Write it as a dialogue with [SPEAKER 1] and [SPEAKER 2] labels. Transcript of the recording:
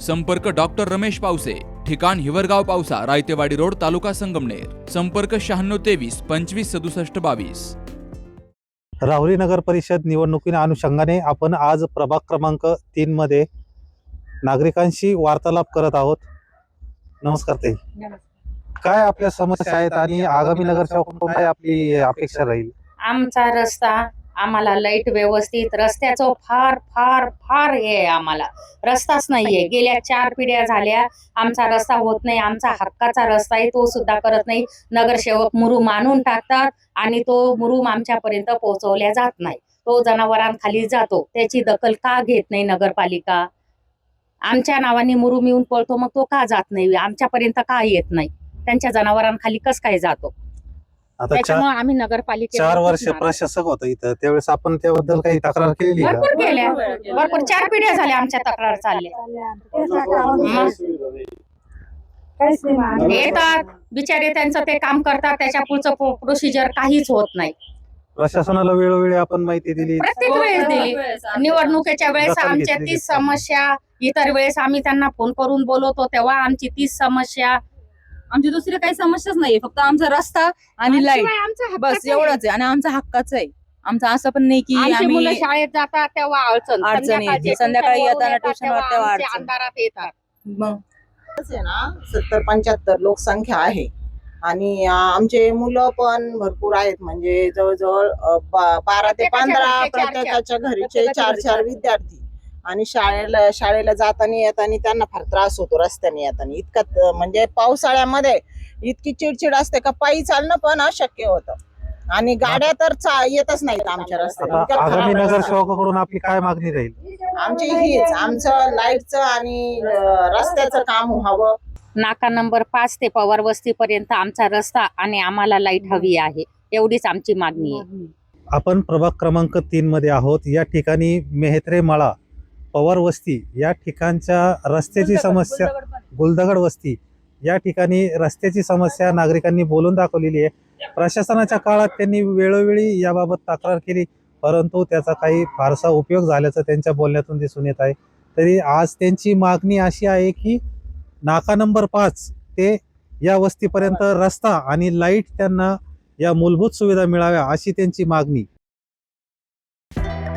[SPEAKER 1] संपर्क डॉक्टर रमेश पावसे ठिकाण हिवरगाव पावसा रायतेवाडी रोड तालुका संगमनेर. संपर्क शहाण्णव तेवीस पंचवीस सदुसष्ट बावीस.
[SPEAKER 2] राहुरी नगर परिषद निवडणुकीच्या अनुषंगाने आपण आज प्रभाग क्रमांक तीन मध्ये नागरिकांशी वार्तालाप करत आहोत. नमस्कार ताई. काय आपल्या समस्या आहेत आणि आगामी नगरसेवकांकडून काय आपली अपेक्षा राहील?
[SPEAKER 3] आमचा रस्ता आम्हाला लाइट व्यवस्थित रस्त्याचं फार फार फार हे आहे आम्हाला. रस्ताच नाहीये. गेल्या चार पिढ्या झाल्या आमचा रस्ता होत नाही आमचा हक्काचा रस्ता आहे तो सुद्धा करत नाही. नगरसेवक मुरुम आणून टाकतात आणि तो मुरुम आमच्यापर्यंत पोहोचवल्या जात नाही. तो जनावरांखाली जातो. त्याची दखल का घेत नाही नगरपालिका? आमच्या नावाने मुरुम येऊन पळतो मग तो का जात नाही? आमच्यापर्यंत का येत नाही? त्यांच्या जनावरांखाली कस काय जातो?
[SPEAKER 2] आता चार
[SPEAKER 3] त्याच्यामुळे आम्ही नगरपालिकेवर
[SPEAKER 2] चार वर्ष प्रशासक होतं इथं. त्यावेळेस आपण त्याबद्दल काही तक्रार केली का?
[SPEAKER 3] भरपूर केल्या. भरपूर चार पिढ्या झाल्या आमच्या तक्रार चालल्या. येतात बिचारे त्यांचं ते काम करतात त्याच्या पुढचं प्रोसिजर काहीच होत नाही.
[SPEAKER 2] प्रशासनाला वेळोवेळी आपण माहिती दिली.
[SPEAKER 3] प्रत्येक वेळेस दिली. निवडणुकीच्या वेळेस
[SPEAKER 2] दखल
[SPEAKER 3] आमच्या
[SPEAKER 2] घेतली
[SPEAKER 3] तीस
[SPEAKER 2] का?
[SPEAKER 3] समस्या इतर वेळेस आम्ही त्यांना फोन करून बोलवतो तेव्हा आमची तीस समस्या
[SPEAKER 4] आमची दुसरी काही समस्याच नाहीये फक्त आमचा रस्ता आणि
[SPEAKER 3] लाइट आमचं
[SPEAKER 4] बस. एवढंच आहे आणि आमचा हक्काच आहे आमचं असं पण नाही की आम्ही
[SPEAKER 3] शाळेत जातात तेव्हा अडचण
[SPEAKER 4] अडचण येते. संध्याकाळी येताना
[SPEAKER 3] येतात,
[SPEAKER 4] tuition वर
[SPEAKER 3] तेव्हा
[SPEAKER 4] अडचण.
[SPEAKER 3] अंधारात येतात
[SPEAKER 4] मग
[SPEAKER 5] ना सत्तर पंच्याहत्तर लोकसंख्या आहे आणि आमचे मुलं पण भरपूर आहेत म्हणजे जवळजवळ बारा ते पंधरा. प्रत्येकाच्या घरीचे चार चार. विद्यार्थी आणि शाळेला शाळेला जाताना येताना त्यांना फार त्रास होतो रस्त्याने येताना. इतका त- म्हणजे पावसाळ्यामध्ये इतकी चिडचिड असते का पायी चालणं पण अशक्य होतं. आणि गाड्या तर चा- येतच नाहीत आमच्या रस्त्याने.
[SPEAKER 2] नगरसेवकाकडून आपली काय मागणी राहील?
[SPEAKER 5] आमची हीच आमचं लाईटचं आणि रस्त्याचं काम व्हावं.
[SPEAKER 3] नाका नंबर पाच ते पवार वस्तीपर्यंत आमचा रस्ता आणि आम्हाला लाइट हवी आहे. एवढीच आमची मागणी आहे.
[SPEAKER 2] आपण प्रभाग क्रमांक तीन मध्ये आहोत. या ठिकाणी मेहत्रे माळा पवार वस्ती या ठिकाणच्या रस्त्याची समस्या गुलदगड वस्ती या ठिकाणी रस्त्याची समस्या नागरिकांनी बोलून दाखवलेली आहे. प्रशासनाच्या काळात त्यांनी वेळोवेळी याबाबत तक्रार केली परंतु त्याचा काही फारसा उपयोग झाल्याचं त्यांच्या बोलण्यातून दिसून येत आहे. तरी आज त्यांची मागणी अशी आहे की नाका नंबर पाच ते या वस्तीपर्यंत रस्ता आणि लाइट त्यांना या मूलभूत सुविधा मिळाव्या अशी त्यांची मागणी.